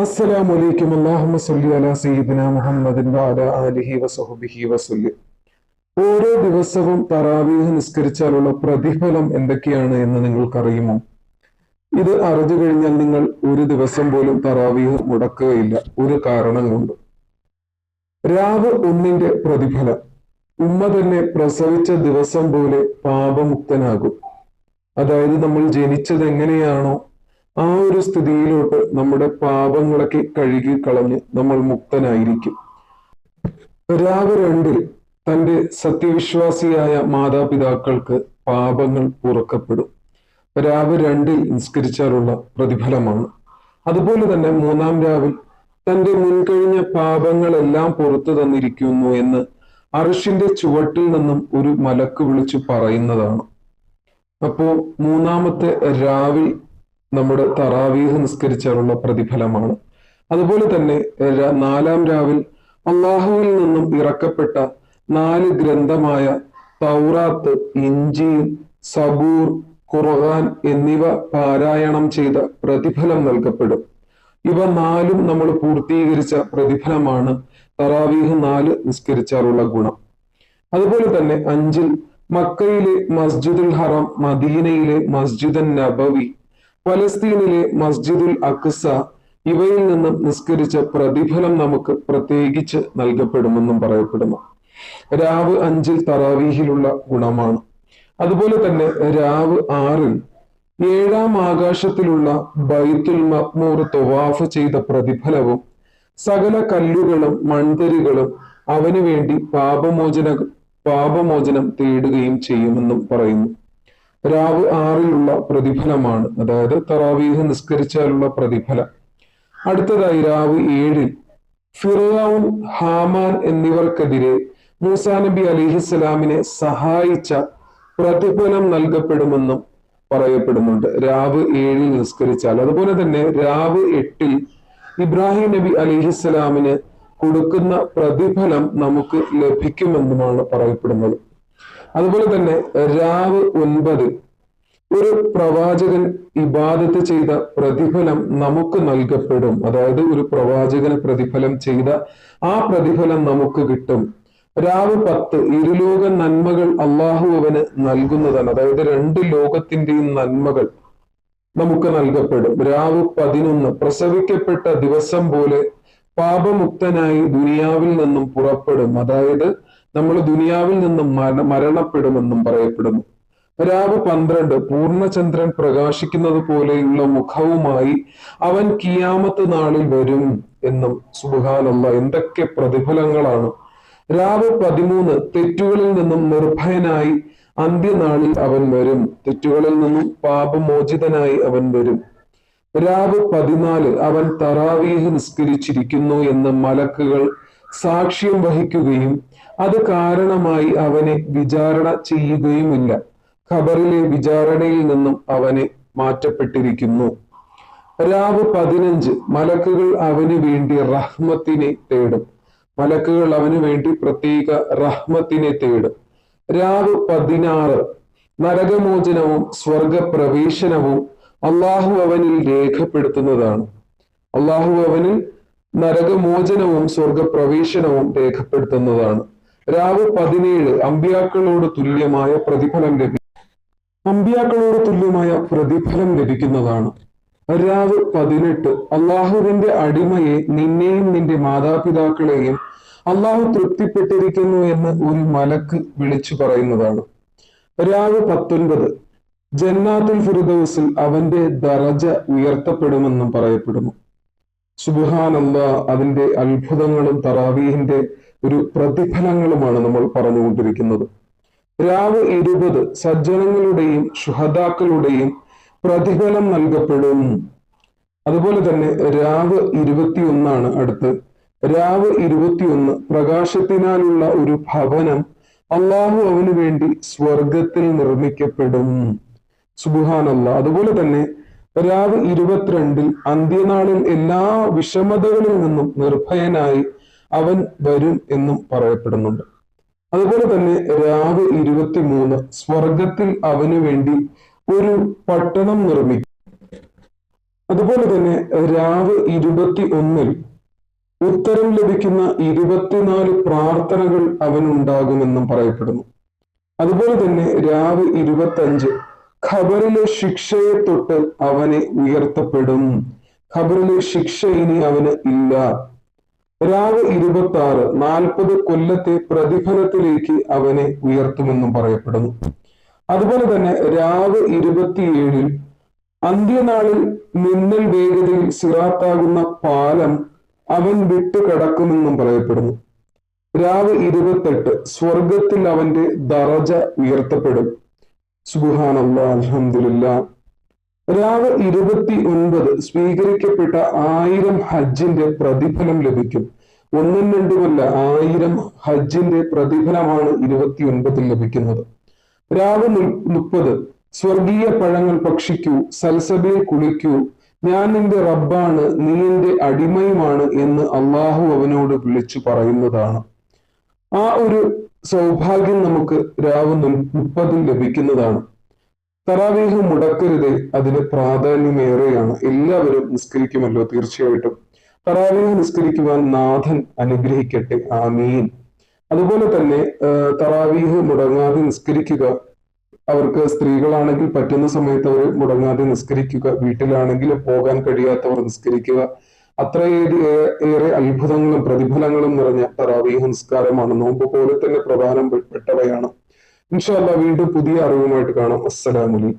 അസ്സലാമു അലൈക്കും അല്ലാഹുമ്മ സല്ലി അലാ സയ്യിദിന മുഹമ്മദിൻ വഅലാ ആലിഹി വസഹ്ബിഹി വസല്ലം. ഓരോ ദിവസവും തറാവീഹ് നിസ്കരിച്ചാലുള്ള പ്രതിഫലം എന്തൊക്കെയാണ് എന്ന് നിങ്ങൾക്കറിയുമോ? ഇത് അറിഞ്ഞു കഴിഞ്ഞാൽ നിങ്ങൾ ഒരു ദിവസം പോലും തറാവീഹ് മുടക്കുകയില്ല. ഒരു കാരണം കൊണ്ട് രാവ് ഒന്നിന്റെ പ്രതിഫലം. ഉമ്മ തന്നെ പ്രസവിച്ച ദിവസം പോലെ പാപമുക്തനാകും. അതായത് നമ്മൾ ജനിച്ചത് എങ്ങനെയാണോ ആ ഒരു സ്ഥിതിയിലോട്ട് നമ്മുടെ പാപങ്ങളൊക്കെ കഴുകി കളഞ്ഞ് നമ്മൾ മുക്തനായിരിക്കും. രാവ് രണ്ടിൽ തന്റെ സത്യവിശ്വാസിയായ മാതാപിതാക്കൾക്ക് പാപങ്ങൾ പുറക്കപ്പെടും രാവ് രണ്ടിൽ നിസ്കരിച്ചാലുള്ള പ്രതിഫലമാണ്. അതുപോലെ തന്നെ മൂന്നാം രാവിൽ തന്റെ മുൻകഴിഞ്ഞ പാപങ്ങളെല്ലാം പുറത്തു തന്നിരിക്കുന്നു എന്ന് അറിഷിന്റെ ചുവട്ടിൽ നിന്നും ഒരു മലക്ക് വിളിച്ചു പറയുന്നതാണ്. അപ്പോ മൂന്നാമത്തെ രാവിൽ നമ്മുടെ തറാവീഹ് നിസ്കരിച്ചാലുള്ള പ്രതിഫലമാണ്. അതുപോലെ തന്നെ നാലാം രാവിൽ അള്ളാഹുവിൽ നിന്നും ഇറക്കപ്പെട്ട നാല് ഗ്രന്ഥമായ തൗറാത്ത് ഇഞ്ചി സബൂർ ഖുർആൻ എന്നിവ പാരായണം ചെയ്ത പ്രതിഫലം നൽകപ്പെടും. ഇവ നാലും നമ്മൾ പൂർത്തീകരിച്ച പ്രതിഫലമാണ് തറാവീഹ് നാല് നിസ്കരിച്ചാലുള്ള ഗുണം. അതുപോലെ തന്നെ അഞ്ചിൽ മക്കയിലെ മസ്ജിദുൽ ഹറം മദീനയിലെ മസ്ജിദൻ നബവി ഫലസ്തീനിലെ മസ്ജിദുൽ അക്സ ഇവയിൽ നിന്നും നിസ്കരിച്ച പ്രതിഫലം നമുക്ക് പ്രത്യേകിച്ച് നൽകപ്പെടുമെന്നും പറയപ്പെടുന്നു. രാവ് അഞ്ചിൽ തറാവീഹിലുള്ള ഗുണമാണ്. അതുപോലെ തന്നെ രാവ് ആറിൽ ഏഴാം ആകാശത്തിലുള്ള ബൈത്തുൽ മക്മൂർ തൊവാഫ് ചെയ്ത പ്രതിഫലവും സകല കല്ലുകളും മൺതരികളും അവന് വേണ്ടി പാപമോചന പാപമോചനം തേടുകയും ചെയ്യുമെന്നും പറയുന്നു. രാവ് ആറിലുള്ള പ്രതിഫലമാണ്. അതായത് തറാവീഹ് നിസ്കരിച്ചാലുള്ള പ്രതിഫലം. അടുത്തതായി രാവ് ഏഴിൽ ഫിറോൻ ഹാമാൻ എന്നിവർക്കെതിരെ മൂസാ നബി അലിഹിസ്സലാമിനെ സഹായിച്ച പ്രതിഫലം നൽകപ്പെടുമെന്നും പറയപ്പെടുന്നുണ്ട്. രാവ് ഏഴിൽ നിസ്കരിച്ചാൽ. അതുപോലെ തന്നെ രാവ് എട്ടിൽ ഇബ്രാഹിം നബി അലിഹിസ്സലാമിന് കൊടുക്കുന്ന പ്രതിഫലം നമുക്ക് ലഭിക്കുമെന്നുമാണ് പറയപ്പെടുന്നത്. അതുപോലെ തന്നെ രാവ് ഒൻപത്. ഒരു പ്രവാചകൻ ഇബാദത്ത് ചെയ്ത പ്രതിഫലം നമുക്ക് നൽകപ്പെടും. അതായത് ഒരു പ്രവാചകന് പ്രതിഫലം ചെയ്ത ആ പ്രതിഫലം നമുക്ക് കിട്ടും. രാവ് പത്ത് ഇരുലോക നന്മകൾ അള്ളാഹു അവന് നൽകുന്നതാണ്. അതായത് രണ്ട് ലോകത്തിന്റെയും നന്മകൾ നമുക്ക് നൽകപ്പെടും. രാവ് പതിനൊന്ന് പ്രസവിക്കപ്പെട്ട ദിവസം പോലെ പാപമുക്തനായി ദുനിയാവിൽ നിന്നും പുറപ്പെടും. അതായത് നമ്മൾ ദുനിയാവിൽ നിന്നും മര മരണപ്പെടുമെന്നും പറയപ്പെടുന്നു. രാവ് പന്ത്രണ്ട് പൂർണചന്ദ്രൻ പ്രകാശിക്കുന്നത് പോലെയുള്ള മുഖവുമായി അവൻ കിയാമത്ത് നാളിൽ വരും എന്നും സുബാനുള്ള എന്തൊക്കെ പ്രതിഫലങ്ങളാണ്. രാവ് പതിമൂന്ന് തെറ്റുകളിൽ നിന്നും നിർഭയനായി അന്ത്യനാളിൽ അവൻ വരും. തെറ്റുകളിൽ നിന്നും പാപമോചിതനായി അവൻ വരും. രാവ് പതിനാല് അവൻ തറാവീഹ് നിസ്കരിച്ചിരിക്കുന്നു എന്ന് മലക്കുകൾ സാക്ഷ്യം വഹിക്കുകയും അത് കാരണമായി അവനെ വിചാരണ ചെയ്യുകയുമില്ല. ഖബറിലെ വിചാരണയിൽ നിന്നും അവനെ മാറ്റപ്പെട്ടിരിക്കുന്നു. രാവ് പതിനഞ്ച് മലക്കുകൾ അവന് വേണ്ടി റഹ്മത്തിനെ തേടും. മലക്കുകൾ അവന് വേണ്ടി പ്രത്യേക റഹ്മത്തിനെ തേടും. രാവ് പതിനാറ് നരകമോചനവും സ്വർഗപ്രവേശനവും അള്ളാഹു അവനിൽ രേഖപ്പെടുത്തുന്നതാണ്. അള്ളാഹു അവനിൽ നരകമോചനവും സ്വർഗപ്രവേശനവും രേഖപ്പെടുത്തുന്നതാണ്. രാവ് പതിനേഴ് അമ്പ്യാക്കളോട് തുല്യമായ പ്രതിഫലം ലഭിക്കും അമ്പ്യാക്കളോട് തുല്യമായ പ്രതിഫലം ലഭിക്കുന്നതാണ്. രാവ് പതിനെട്ട് അള്ളാഹുവിന്റെ അടിമയെ നിന്നെയും നിന്റെ മാതാപിതാക്കളെയും അള്ളാഹു തൃപ്തിപ്പെട്ടിരിക്കുന്നു എന്ന് ഒരു മലക്ക് വിളിച്ചു പറയുന്നതാണ്. രാവ് പത്തൊൻപത് ജന്നാത്തുൽ ഫിറുദൌസിൽ അവന്റെ ദറജ ഉയർത്തപ്പെടുമെന്നും പറയപ്പെടുന്നു. സുബുഹാനല്ല അതിന്റെ അത്ഭുതങ്ങളും തറാവീഹിന്റെ ഒരു പ്രതിഫലങ്ങളുമാണ് നമ്മൾ പറഞ്ഞുകൊണ്ടിരിക്കുന്നത്. രാവ് ഇരുപത് സജ്ജനങ്ങളുടെയും ശുഹദാക്കളുടെയും പ്രതിഫലം നൽകപ്പെടും. അതുപോലെ തന്നെ രാവ് ഇരുപത്തിയൊന്നാണ് അടുത്ത്. രാവ് ഇരുപത്തിയൊന്ന് പ്രകാശത്തിനാലുള്ള ഒരു ഭവനം അള്ളാഹു അവന് വേണ്ടി സ്വർഗത്തിൽ നിർമ്മിക്കപ്പെടും. സുബുഹാനല്ല അതുപോലെ തന്നെ രാവ് ഇരുപത്തിരണ്ടിൽ അന്ത്യനാളിൽ എല്ലാ വിഷമതകളിൽ നിന്നും നിർഭയനായി അവൻ വരും എന്നും പറയപ്പെടുന്നുണ്ട്. അതുപോലെ തന്നെ രാവ് ഇരുപത്തിമൂന്ന് സ്വർഗത്തിൽ അവന് വേണ്ടി ഒരു പട്ടണം നിർമ്മിക്കും. അതുപോലെ തന്നെ രാവ് ഇരുപത്തി ഒന്നിൽ ഉത്തരം ലഭിക്കുന്ന ഇരുപത്തിനാല് പ്രാർത്ഥനകൾ അവനുണ്ടാകുമെന്നും പറയപ്പെടുന്നു. അതുപോലെ തന്നെ രാവ് ഇരുപത്തി അഞ്ച് ഖബറിലെ ശിക്ഷയെ തൊട്ട് അവനെ ഉയർത്തപ്പെടും. ഖബറിലെ ശിക്ഷ ഇനി അവന് ഇല്ല. രാവ് ഇരുപത്തി ആറ് നാൽപ്പത് കൊല്ലത്തെ പ്രതിഫലത്തിലേക്ക് അവനെ ഉയർത്തുമെന്നും പറയപ്പെടുന്നു. അതുപോലെ തന്നെ രാവ് ഇരുപത്തിയേഴിൽ അന്ത്യനാളിൽ മിന്നൽ വേഗതയിൽ സിറാത്താകുന്ന പാലം അവൻ വിട്ടുകിടക്കുമെന്നും പറയപ്പെടുന്നു. രാവ് ഇരുപത്തെട്ട് സ്വർഗത്തിൽ അവന്റെ ദറജ ഉയർത്തപ്പെടും. സുബാനല്ല അലഹമില്ല രാവ് ഇരുപത്തി ഒൻപത് സ്വീകരിക്കപ്പെട്ട ആയിരം ഹജ്ജിന്റെ പ്രതിഫലം ലഭിക്കും. ഒന്നും രണ്ടുമല്ല ആയിരം ഹജ്ജിന്റെ പ്രതിഫലമാണ് ഇരുപത്തി ഒൻപതിൽ ലഭിക്കുന്നത്. രാവ് മുപ്പത് സ്വർഗീയ പഴങ്ങൾ ഭക്ഷിക്കൂ സൽസബയിൽ കുളിക്കൂ ഞാൻ നിന്റെ റബ്ബാണ് നീ എന്റെ അടിമയുമാണ് എന്ന് അള്ളാഹു അവനോട് വിളിച്ചു പറയുന്നതാണ്. ആ ഒരു സൗഭാഗ്യം നമുക്ക് രാവ് മുപ്പതിൽ ലഭിക്കുന്നതാണ്. തറാവീഹ് മുടക്കരുത്. അതിന് പ്രാധാന്യമേറെയാണ്. എല്ലാവരും നിസ്കരിക്കുമല്ലോ തീർച്ചയായിട്ടും. തറാവീഹ് നിസ്കരിക്കുവാൻ നാഥൻ അനുഗ്രഹിക്കട്ടെ. ആമീൻ. അതുപോലെ തന്നെ തറാവീഹ് മുടങ്ങാതെ നിസ്കരിക്കുക. അവർക്ക് സ്ത്രീകളാണെങ്കിൽ പറ്റുന്ന സമയത്ത് അവർ മുടങ്ങാതെ നിസ്കരിക്കുക. വീട്ടിലാണെങ്കിൽ പോകാൻ കഴിയാത്തവർ നിസ്കരിക്കുക. അത്രയേറെ അത്ഭുതങ്ങളും പ്രതിഫലങ്ങളും നിറഞ്ഞ തറാവീഹ് നിസ്കാരമാണ്. നോമ്പ് പോലെ തന്നെ പ്രധാനപ്പെട്ടവയാണ്. ഇൻഷാല്ല വീണ്ടും പുതിയ അറിവുമായിട്ട് കാണാം. അസ്സലാമലൈക്കും